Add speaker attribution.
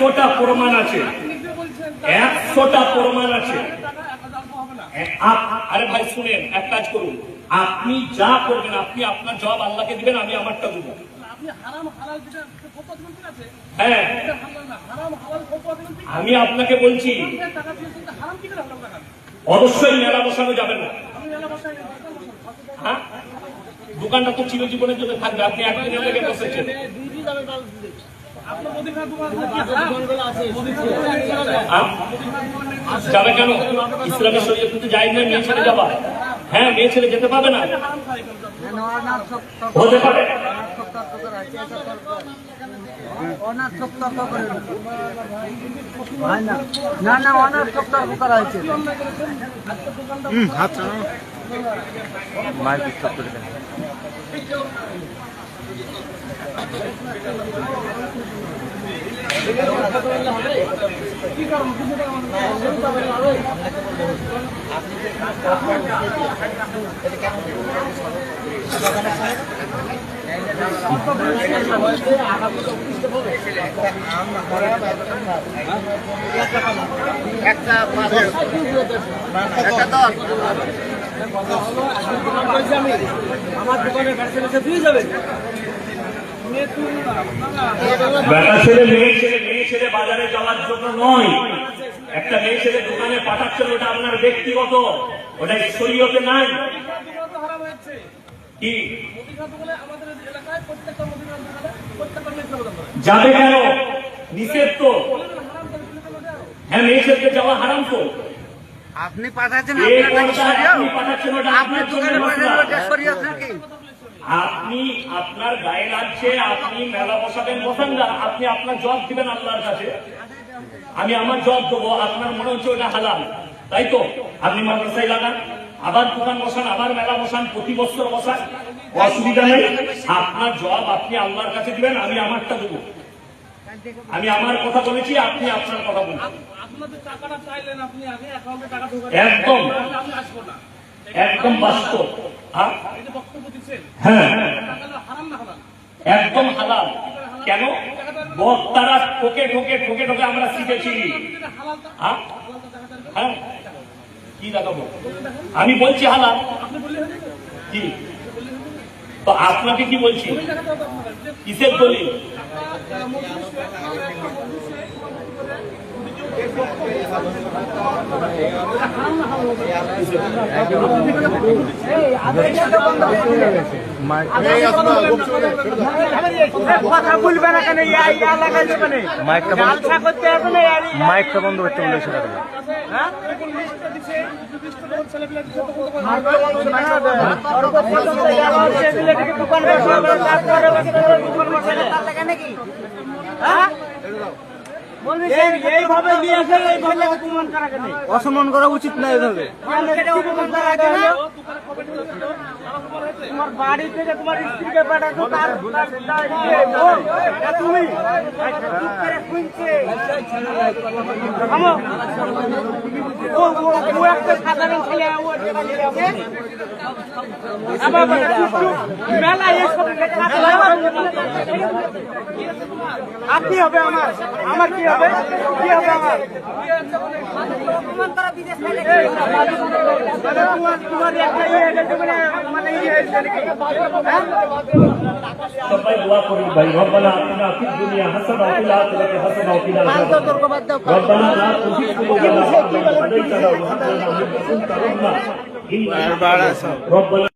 Speaker 1: একশোটা প্রমাণ আছে। একশোটা প্রমাণ আছে। আরে ভাই, শুনেন, এক কাজ করুন। আপনি যা করবেন, আপনি আপনার জবাব আল্লাহকে দিবেন, আমি আমারটা দেবো। হ্যাঁ। আমি আপনাকে বলছি, অবশ্যই মেলা বসানো যাবে না। হ্যাঁ? দোকানটা তো চিরজীবনের জন্য থাকবে, আপনি একদিনের লেগে বসেছেন। যাবে কেন? ইসলামের শরীরে কিন্তু যাই না মেয়ে ছেলে যাবা হ্যাঁ মেয়ে ছেলে যেতে পাবে না? হতে পারে।
Speaker 2: না না অনার তর্ক করা হয়েছে
Speaker 3: আমার দোকানে গাড়ি চালিয়ে দিয়ে যাবেন
Speaker 1: বেটা ছেলে মেয়ে ছেলে মেয়ে ছেলে বাজারে যাওয়ার জন্য নয়। একটা মেয়ে ছেলে দোকানে পাঠাচ্ছেন ওটা আপনার ব্যক্তিগত ওটা শরীয়তে নাই। কি। যাবে কেন? নিষেধ তো। হ্যাঁ মেয়ে ছেলেকে যাওয়া হারাম তো।
Speaker 2: আপনি পাঠাচ্ছেন
Speaker 1: আপনি পাঠাচ্ছেন ওটা
Speaker 2: আপনার দোকানে
Speaker 1: আপনি আপনার গায়ে লাগছে আপনি মেলা বসাবেন বসান না আপনি আপনার জব দিবেন আল্লাহর কাছে। আমি আমার জব দেবো আপনার মনে হচ্ছে ওটা হালাল। তাই তো? আপনি মাদ্রাসায় লাগান আবার দোকান বসান আবার মেলা বসান প্রতি বছর বসান। অসুবিধা নেই। আপনার জব আপনি আল্লাহর কাছে দিবেন আমি আমারটা দেবো। আমি আমার কথা বলেছি আপনি আপনার কথা বলুন একদম। একদম বাস্তব। হ্যাঁ? হ্যাঁ। একদম হালাল। কেন? বক্তারা ঠোকে ঠোকে ঠোকে ঠোকে আমরা শিখেছি। হ্যাঁ? হ্যাঁ? কি দেখাবো? আমি বলছি হালাল। কি? তো আপনাকে কি বলছি? কিসের দলিল
Speaker 3: টাকা মজলিসে
Speaker 2: কথা বলবে না কেন ইয়া লাগাই দেবে না মাইকটা বন্ধ করতে হবে না মাইকটা বন্ধ করতে বলে সেটা নিয়ে আসে এইভাবে অপমান করা কেন অসম্মান করা উচিত না এভাবে। তোমার বাড়ি থেকে তোমার স্ত্রীকে পাঠাতো তার তুমি। ও একটা সাধারণ ছেলে। মেলা এসব হবে আমার? আমার কি হবে? কি হবে আমার? তোমার তোমার একটা
Speaker 1: সবাই দোয়া করি ভাই রব্বানা আতিনা ফিদ দুনিয়া হাসানা ওয়া ফিল আখিরাতি হাসানা ওয়া কিনা আযাবান রব্বানা লা তুযিগ কুলুবানা বা'দা ইয হাদাইতানা ওয়া হাব লানা মিন লাদুনকা রাহমা ইন্নাকা রব্বানা